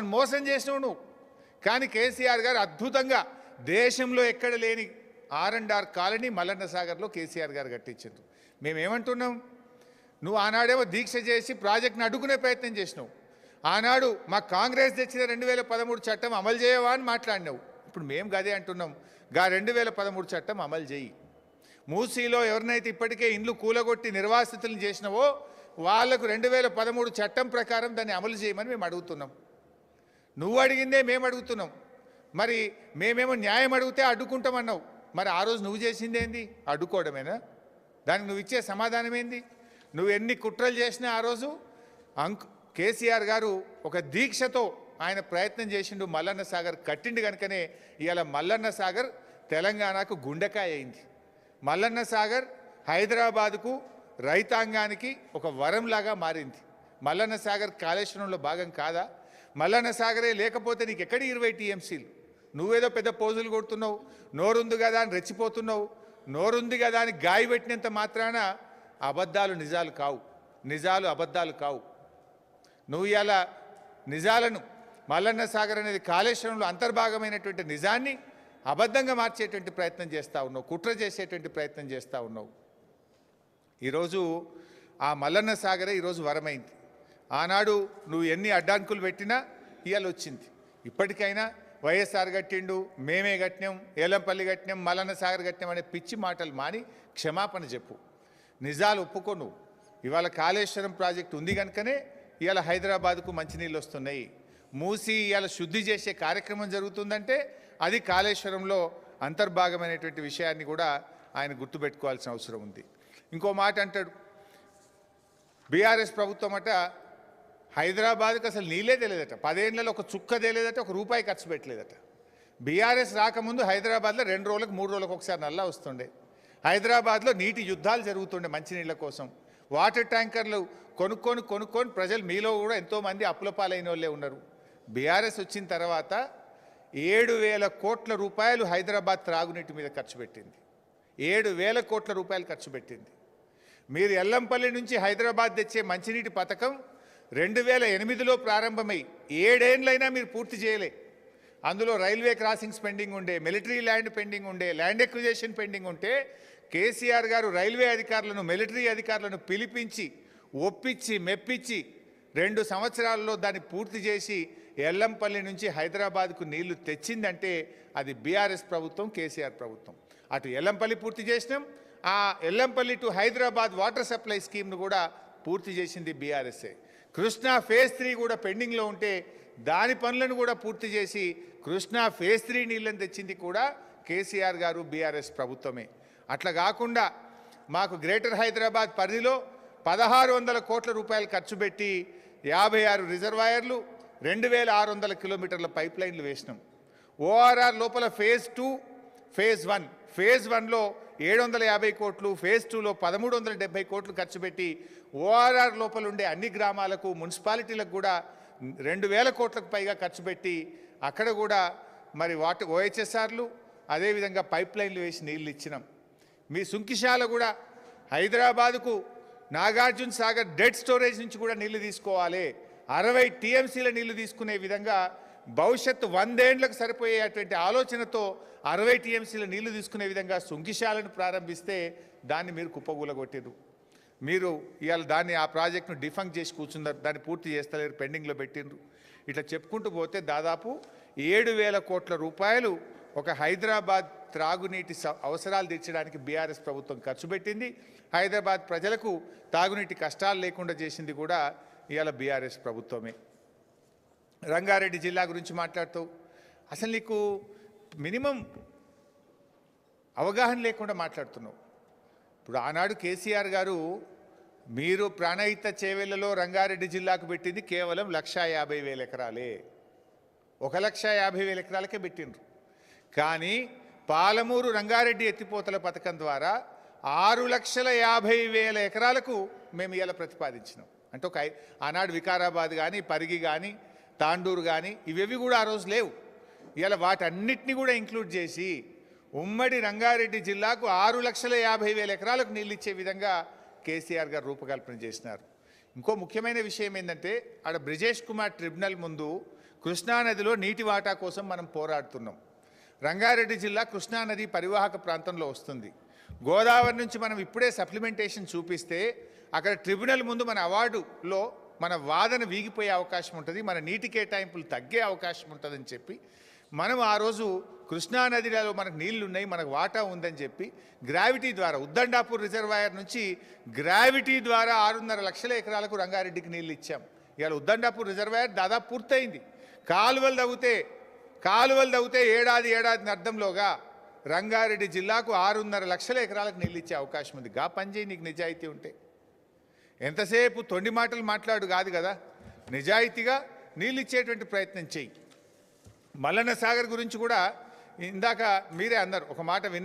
వాళ్ళని మోసం చేసినావు నువ్వు. కానీ కేసీఆర్ గారు అద్భుతంగా దేశంలో ఎక్కడ లేని R and R colony Mallanna సాగర్లో కేసీఆర్ గారు కట్టించారు మేమేమంటున్నాం? నువ్వు ఆనాడేమో దీక్ష చేసి ప్రాజెక్ట్ని అడ్డుకునే ప్రయత్నం చేసినావు. ఆనాడు మా కాంగ్రెస్ తెచ్చిన రెండు వేల పదమూడు చట్టం అమలు చేయవా అని మాట్లాడినావు. ఇప్పుడు మేము గదే అంటున్నాం గా రెండు వేల పదమూడు చట్టం అమలు చేయి. మూసీలో ఎవరినైతే ఇప్పటికే ఇండ్లు కూలగొట్టి నిర్వాసితులను చేసినవో వాళ్ళకు రెండు వేల పదమూడు చట్టం ప్రకారం దాన్ని అమలు చేయమని మేము అడుగుతున్నాం. నువ్వు అడిగిందే మేము అడుగుతున్నాం. మరి మేమేమో న్యాయం అడిగితే అడ్డుకుంటామన్నావు. మరి ఆ రోజు నువ్వు చేసిందేంది? అడ్డుకోవడమేనా? దానికి నువ్వు ఇచ్చే సమాధానం ఏంది నువ్వు ఎన్ని కుట్రలు చేసినా ఆ రోజు అంక్ కేసీఆర్ గారు ఒక దీక్షతో ఆయన ప్రయత్నం చేసిండు మల్లన్న సాగర్ కట్టిండు కనుకనే ఇవాళ మల్లన్న సాగర్ తెలంగాణకు గుండెకాయ అయింది. మల్లన్న సాగర్ హైదరాబాదుకు రైతాంగానికి ఒక వరంలాగా మారింది. మల్లన్న సాగర్ కాళేశ్వరంలో భాగం కాదా? మల్లన్న సాగరే లేకపోతే నీకు ఎక్కడ ఇరవై టీఎంసీలు? నువ్వేదో పెద్ద పోజులు కొడుతున్నావు నోరుంది కదా అని రెచ్చిపోతున్నావు నోరుంది కదా అని గాయ పెట్టినంత మాత్రాన అబద్ధాలు నిజాలు కావు నిజాలు అబద్ధాలు కావు. నువ్వు ఇలా నిజాలను మల్లన్న సాగర్ అనేది కాళేశ్వరంలో అంతర్భాగమైనటువంటి నిజాన్ని అబద్ధంగా మార్చేటువంటి ప్రయత్నం చేస్తూ ఉన్నావు కుట్ర చేసేటువంటి ప్రయత్నం చేస్తూ ఉన్నావు. ఈరోజు ఆ మల్లన్న సాగరే ఈరోజు వరమైంది. ఆనాడు నువ్వు ఎన్ని అడ్డాంకులు పెట్టినా ఇవాళ వచ్చింది. ఇప్పటికైనా వైఎస్ఆర్ కట్టిండు మేమే కట్టినాం ఏలంపల్లి కట్టినాం మలన్నసాగర్ సాగర్ కట్టినాం అనే పిచ్చి మాటలు మాని క్షమాపణ చెప్పు. నిజాలు ఒప్పుకో నువ్వు. ఇవాళ కాళేశ్వరం ప్రాజెక్టు ఉంది కనుకనే ఇవాళ హైదరాబాద్కు మంచినీళ్ళు వస్తున్నాయి. మూసి ఇవాళ శుద్ధి చేసే కార్యక్రమం జరుగుతుందంటే అది కాళేశ్వరంలో అంతర్భాగమైనటువంటి విషయాన్ని కూడా ఆయన గుర్తుపెట్టుకోవాల్సిన అవసరం ఉంది. ఇంకో మాట అంటాడు. బీఆర్ఎస్ ప్రభుత్వం అట హైదరాబాద్కి అసలు నీళ్ళే తెలియదట. పదేళ్ళలో ఒక చుక్క తెలియదట ఒక రూపాయి ఖర్చు పెట్టలేదట. బీఆర్ఎస్ రాకముందు హైదరాబాద్లో రెండు రోజులకు మూడు రోజులకు ఒకసారి నల్లా వస్తుండే. హైదరాబాద్లో నీటి యుద్ధాలు జరుగుతుండే మంచినీళ్ళ కోసం. వాటర్ ట్యాంకర్లు కొనుక్కొని కొనుక్కొని ప్రజలు మీలో కూడా ఎంతోమంది అప్పుల పాలైన వాళ్ళే ఉన్నారు. బీఆర్ఎస్ వచ్చిన తర్వాత ఏడు వేల కోట్ల రూపాయలు హైదరాబాద్ త్రాగునీటి మీద ఖర్చు పెట్టింది. ఏడు వేల కోట్ల రూపాయలు ఖర్చు పెట్టింది. మీరు ఎల్లంపల్లి నుంచి హైదరాబాద్ తెచ్చే మంచినీటి పథకం రెండు వేల ఎనిమిదిలో ప్రారంభమై ఏడేండ్లైనా మీరు పూర్తి చేయలే. అందులో రైల్వే క్రాసింగ్స్ పెండింగ్ ఉండే మిలిటరీ ల్యాండ్ పెండింగ్ ఉండే ల్యాండ్ ఎక్విజేషన్ పెండింగ్ ఉంటే కేసీఆర్ గారు రైల్వే అధికారులను మిలిటరీ అధికారులను పిలిపించి ఒప్పించి మెప్పించి రెండు సంవత్సరాల్లో దాన్ని పూర్తి చేసి ఎల్లంపల్లి నుంచి హైదరాబాద్కు నీళ్ళు తెచ్చిందంటే అది బీఆర్ఎస్ ప్రభుత్వం కేసీఆర్ ప్రభుత్వం. అటు ఎల్లంపల్లి పూర్తి చేసినాం. ఆ Yellampalli to Hyderabad water supply స్కీమ్ను కూడా పూర్తి చేసింది బీఆర్ఎస్ఏ. కృష్ణా ఫేజ్ త్రీ కూడా పెండింగ్లో ఉంటే దాని పనులను కూడా పూర్తి చేసి కృష్ణా ఫేజ్ త్రీ నీళ్ళని తెచ్చింది కూడా కేసీఆర్ గారు బీఆర్ఎస్ ప్రభుత్వమే. అట్లా కాకుండా మాకు గ్రేటర్ హైదరాబాద్ పరిధిలో పదహారు వందల కోట్ల రూపాయలు ఖర్చు పెట్టి యాభై ఆరు రిజర్వాయర్లు రెండు వేల ఆరు వందల కిలోమీటర్ల పైప్ లైన్లు వేసినాం ఓఆర్ఆర్ లోపల phase two phase one. Phase వన్లో ఏడు వందల యాభై కోట్లు ఫేజ్ టూలో పదమూడు వందల డెబ్బై కోట్లు ఖర్చు పెట్టి ఓఆర్ఆర్ లోపల ఉండే అన్ని గ్రామాలకు మున్సిపాలిటీలకు కూడా రెండు వేల కోట్లకు పైగా ఖర్చు పెట్టి అక్కడ కూడా మరి వాటర్ ఓహెచ్ఎస్ఆర్లు అదేవిధంగా పైప్ లైన్లు వేసి నీళ్ళు ఇచ్చినాం. మీ సుంకిశాల కూడా హైదరాబాదుకు నాగార్జున సాగర్ డెడ్ స్టోరేజ్ నుంచి కూడా నీళ్ళు తీసుకోవాలి. అరవై టీఎంసీల నీళ్ళు తీసుకునే విధంగా భవిష్యత్తు వందేండ్లకు సరిపోయేటువంటి ఆలోచనతో అరవై టీఎంసీల నీళ్ళు తీసుకునే విధంగా సుంకిశాలను ప్రారంభిస్తే దాన్ని మీరు కుప్పగూలగొట్టారు మీరు ఇవాళ దాన్ని ఆ ప్రాజెక్టును డిఫంక్ చేసి కూర్చున్నారు దాన్ని పూర్తి చేస్తలేరు పెండింగ్లో పెట్టిండ్రు ఇట్లా చెప్పుకుంటూ పోతే దాదాపు ఏడు వేల కోట్ల రూపాయలు ఒక హైదరాబాద్ త్రాగునీటి స- అవసరాలు తీర్చడానికి బీఆర్ఎస్ ప్రభుత్వం ఖర్చు పెట్టింది. హైదరాబాద్ ప్రజలకు తాగునీటి కష్టాలు లేకుండా చేసింది కూడా ఇవాళ బీఆర్ఎస్ ప్రభుత్వమే. రంగారెడ్డి జిల్లా గురించి మాట్లాడుతూ అసలు నీకు మినిమం అవగాహన లేకుండా మాట్లాడుతున్నావు. ఇప్పుడు ఆనాడు కేసీఆర్ గారు మీరు ప్రాణహిత చేవేళ్ళలో రంగారెడ్డి జిల్లాకు పెట్టింది కేవలం లక్షా యాభై వేల ఎకరాలే. ఒక లక్ష యాభై వేల ఎకరాలకే పెట్టిండ్రు. కానీ పాలమూరు రంగారెడ్డి ఎత్తిపోతల పథకం ద్వారా ఆరు లక్షల యాభై వేల ఎకరాలకు మేము ఇలా ప్రతిపాదించినాం. అంటే ఒక ఆనాడు వికారాబాద్ కానీ పరిగి కానీ తాండూరు కానీ ఇవేవి కూడా ఆ రోజు లేవు. ఇలా వాటన్నిటిని కూడా ఇంక్లూడ్ చేసి ఉమ్మడి రంగారెడ్డి జిల్లాకు ఆరు లక్షల యాభై వేల ఎకరాలకు నీళ్ళు ఇచ్చే విధంగా కేసీఆర్ గారు రూపకల్పన చేసినారు. ఇంకో ముఖ్యమైన విషయం ఏంటంటే ఆడ బ్రిజేష్ కుమార్ ట్రిబ్యునల్ ముందు కృష్ణానదిలో నీటి వాటా కోసం మనం పోరాడుతున్నాం. రంగారెడ్డి జిల్లా కృష్ణానది పరివాహక ప్రాంతంలో వస్తుంది. గోదావరి నుంచి మనం ఇప్పుడే సప్లిమెంటేషన్ చూపిస్తే అక్కడ ట్రిబ్యునల్ ముందు మన అవార్డులో మన వాదన వీగిపోయే అవకాశం ఉంటుంది మన నీటి కేటాయింపులు తగ్గే అవకాశం ఉంటుందని చెప్పి మనం ఆ రోజు కృష్ణానదిలో మనకు నీళ్ళు ఉన్నాయి మనకు వాటా ఉందని చెప్పి గ్రావిటీ ద్వారా ఉద్దండాపూర్ రిజర్వాయర్ నుంచి గ్రావిటీ ద్వారా ఆరున్నర లక్షల ఎకరాలకు రంగారెడ్డికి నీళ్ళు ఇచ్చాం ఇవాళ ఉద్దండాపూర్ రిజర్వాయర్ దాదాపు పూర్తయింది. కాలువలు తవ్వితే కాలువలు తవ్వితే ఏడాది ఏడాది అర్థంలోగా రంగారెడ్డి జిల్లాకు ఆరున్నర లక్షల ఎకరాలకు నీళ్ళు ఇచ్చే అవకాశం ఉంది. గా పనిచేయి నీకు నిజాయితీ ఉంటే. ఎంతసేపు తొండి మాటలు మాట్లాడు కాదు కదా? నిజాయితీగా నీళ్ళు ఇచ్చేటువంటి ప్రయత్నం చేయి మల్లన్న సాగర్ గురించి కూడా ఇందాక మీరే అన్నారు ఒక మాట విన్నారు